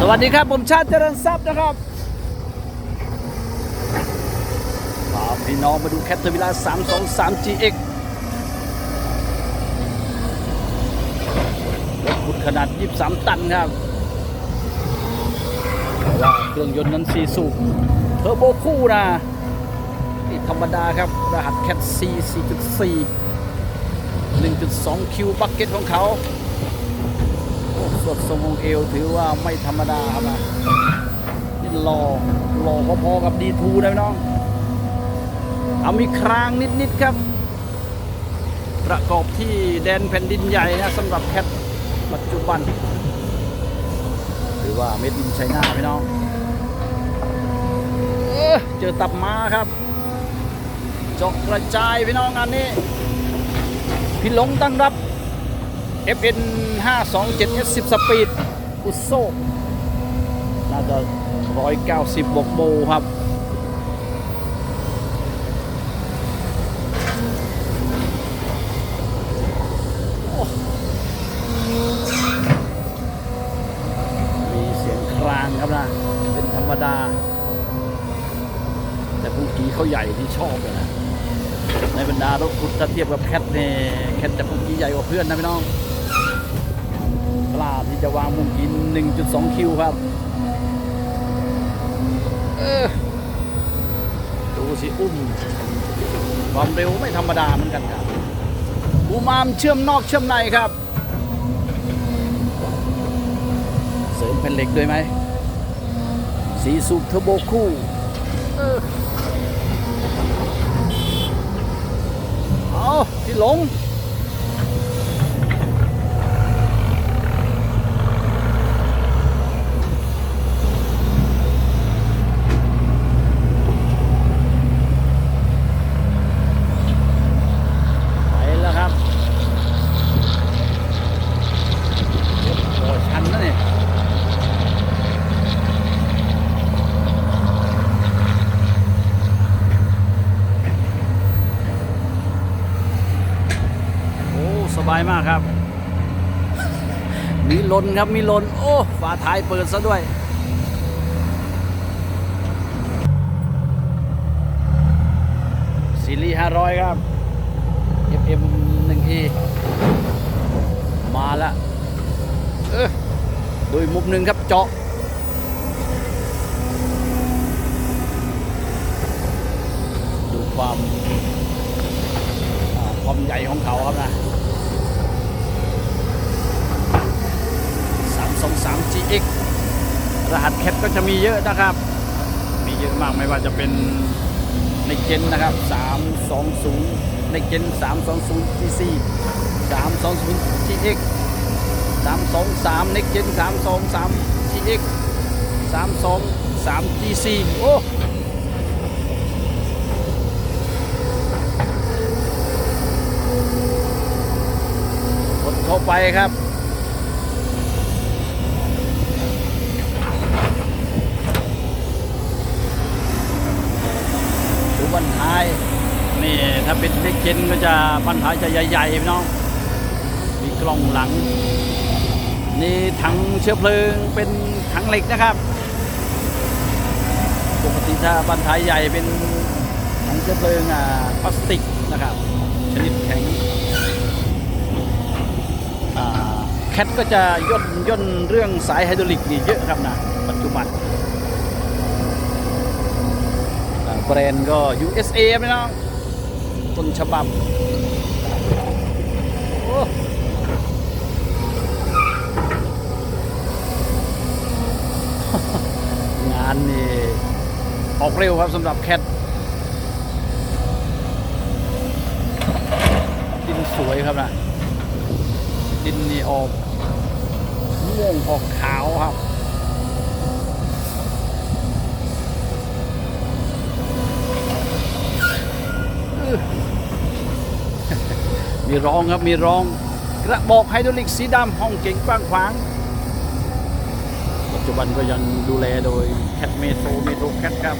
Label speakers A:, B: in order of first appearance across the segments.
A: สวัสดีครับ ผมชาติเจริญทรัพย์นะครับพาพี่น้องมาดูแคทเทอร์วิลา323 GX รถขุดขนาด 23 ตันครับแต่ว่าเครื่องยนต์นั้น4สูบเทอร์โบคู่นะนี่ธรรมดาครับ รหัสแคท C 4.4 1.2คิวบักเก็ตของเขา โอ้สดทรงองเอวถือว่าไม่ธรรมดาครับนี่หล่อหล่อพอๆกับดีทูนะพี่น้อง เอามีครางนิดๆครับ ประกอบที่แดนแผ่นดินใหญ่นะสำหรับแคทปัจจุบัน หรือว่าเม็ดดินไชน่าพี่น้องเออเจอตับม้าครับเจาะกระจายพี่น้องอันนี้ พี่หลงตั้งรับ FN 527 S10 สปีดอุโซน่าจะ 190 บวกโบครับมีเสียงครางครับนะ เป็นธรรมดา แต่พวกกี้เขาใหญ่ที่ชอบเลยนะ ในบรรดารถขุดถ้าเทียบกับแคทเนี่ยแคทจะพวกกี้ใหญ่กว่าเพื่อนนะพี่น้อง ล้าที่จะวางมุมกิน 1.2 คิวครับดูสิอุ้มความเร็วไม่ธรรมดาเหมือนกันครับบูมามเชื่อมนอกเชื่อมในครับ เสริมแผ่นเหล็กด้วยไหมสีสูบเทอร์โบคู่เออเอาที่หลง ไปแล้วครับโอ้ชันนะเนี่ยโอ้ สบายมากครับ มีลนครับมีลน โอ้ฝาท้ายเปิดซะด้วยซีรีส์500 ครับ FM 1 E มาล้วเออโดยมุมหนึ่งครับเจาะดูความความใหญ่ของเขาครับนะ 323 GX รหัสแคทก็จะมีเยอะนะครับ มีเยอะมากไม่ว่าจะเป็นในเจนนะครับ 320 ในเจน320 GC 320 GX 323 ในเจน323 GX 323 GC โอ้เข้าไปครับ ดูบันท้าย นี่ ถ้าเป็นเล็กเจนก็จะบันท้ายจะใหญ่ๆพี่น้อง มีกล้องหลัง นี่ถังเชื้อเพลิงเป็นถังเหล็กนะครับ ปกติถ้าบันท้ายใหญ่เป็นถังเชื้อเพลิงอ่าพลาสติกนะครับ ชนิดแข็งอ่าแคทก็จะย่นย่นเรื่องสายไฮดรอลิกนี่เยอะครับนะปัจจุบันแบรนด์ก็ USA ไม่น้อง ต้นฉบับงานนี่ออกเร็วครับสำหรับแคทดินสวยครับนะดินนี่ออกม่วงออกขาวครับ มีรองครับมีรอง กระบอกไฮดรอลิกสีดำห้องเก่งกว้างขวาง ปัจจุบันก็ยังดูแลโดยแคทเมโทรเมโทรแคทครับ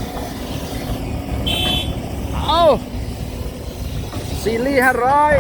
A: เอาซีรีส์ห้าร้อย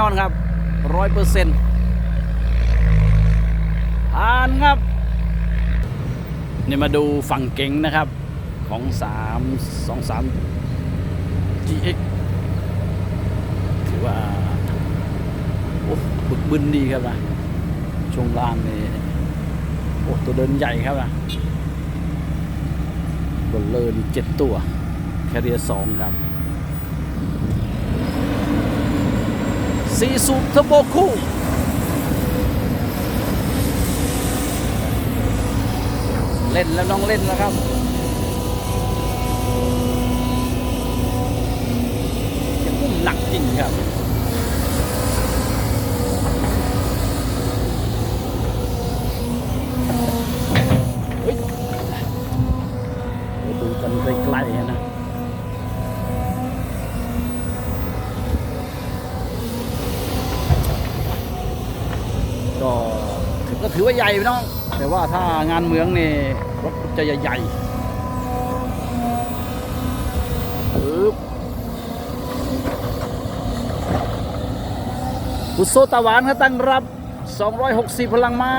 A: นอนครับ ร้อยเปอร์เซ็นต์ผ่านครับ นี่มาดูฝั่งเก๋งนะครับของ3 2 3 GX ถือว่า โอ้บึกบึนดีครับนะช่วงล่างนี่โอ้ตัวเดินใหญ่ครับนะบนเลอร์นี่เจ็ดตัว แคเรียสองครับ ซีซูเทอร์โบคู่เล่นแล้วน้องเล่นแล้วครับยังอุ้มหนักจริงครับ ถือว่าใหญ่พี่น้อง แต่ว่าถ้างานเมืองนี่รถจะใหญ่ๆปึ๊บกุโซตาหวานเขาตั้งรับ 260 พลังมา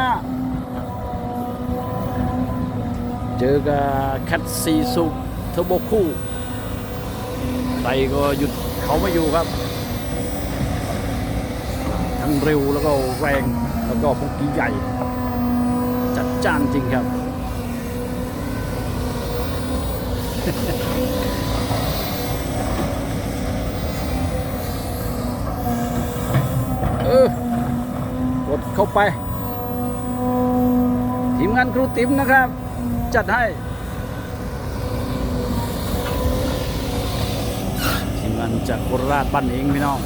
A: เจอกับแคทซีซูเทอร์โบคู่ไตก็หยุดเขาไม่อยู่ครับ ทั้งเร็วแล้วก็แรงแล้วก็พวกกี้ใหญ่ จานจริงครับ เออกดเข้าไป ทีมงานครูติ๋มนะครับ จัดให้ ทีมงานจากโคราชบ้านเองพี่น้อง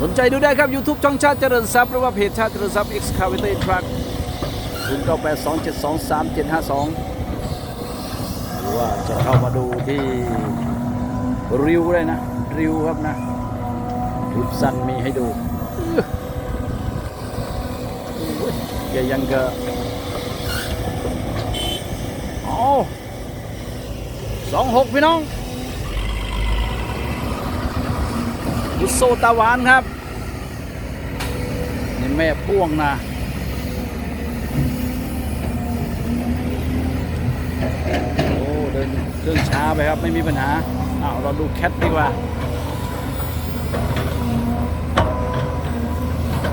A: สนใจดูได้ครับ YouTube ช่องชาติเจริญทรัพย์หรือว่าเพจชาติเจริญทรัพย์ Excavator Truck 0 9 8 2 7 2 3 7 5 2 หรือว่าจะเข้ามาดูที่ริวเลยนะ ริวครับนะคลิปสั้นมีให้ดูอื้ยแกยังกะอ๋อสองหกพี่น้องุโซตาวานครับ นี่แม่พ่วงนะโอ้เดินเครื่องช้าไปครับไม่มีปัญหาอ้าวเราดูแคทดีกว่า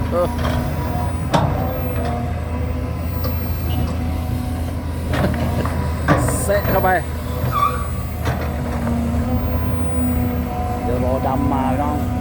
A: เออเซะเข้าไป เดี๋ยวรอดำมาน้อง